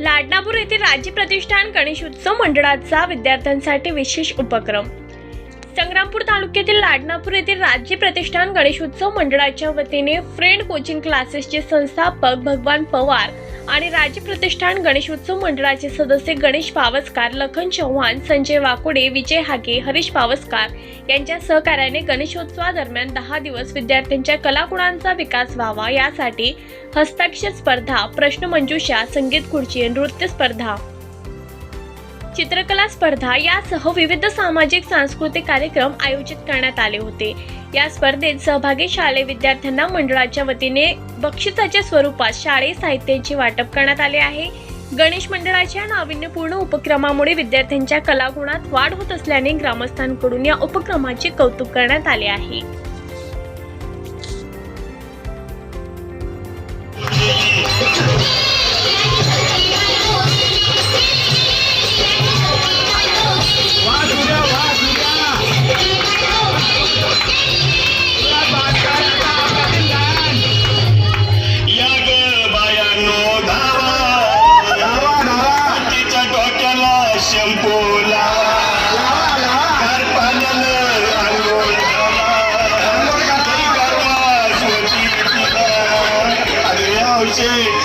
लाडनापूर येथील राज्य प्रतिष्ठान गणेशोत्सव मंडळाचा विद्यार्थ्यांसाठी विशेष उपक्रम. संग्रामपूर तालुक्यातील लाडनापूर येथील राज्य प्रतिष्ठान गणेशोत्सव मंडळाच्या वतीने फ्रेंड कोचिंग क्लासेसचे संस्थापक भगवान पवार आणि राज्य प्रतिष्ठान गणेशोत्सव मंडळाचे सदस्य गणेश पावसकार लखन चव्हाण संजय वाकोडे विजय हागे हरीश पावसकार यांच्या सहकार्याने गणेशोत्सवादरम्यान दहा दिवस विद्यार्थ्यांच्या कलागुणांचा विकास व्हावा यासाठी हस्ताक्षर स्पर्धा प्रश्नमंजुषा संगीत खुर्ची नृत्य स्पर्धा. चित्रकला स्पर्धा यासह विविध सामाजिक सांस्कृतिक कार्यक्रम आयोजित करण्यात आले होते. या स्पर्धेत सहभागी शालेय विद्यार्थ्यांना मंडळाच्या वतीने बक्षिसाच्या स्वरूपात शालेय साहित्याचे वाटप करण्यात आले आहे. गणेश मंडळाच्या नाविन्यपूर्ण उपक्रमामुळे विद्यार्थ्यांच्या कलागुणात वाढ होत असल्याने ग्रामस्थांकडून या उपक्रमाचे कौतुक करण्यात आले आहे. Tuesday.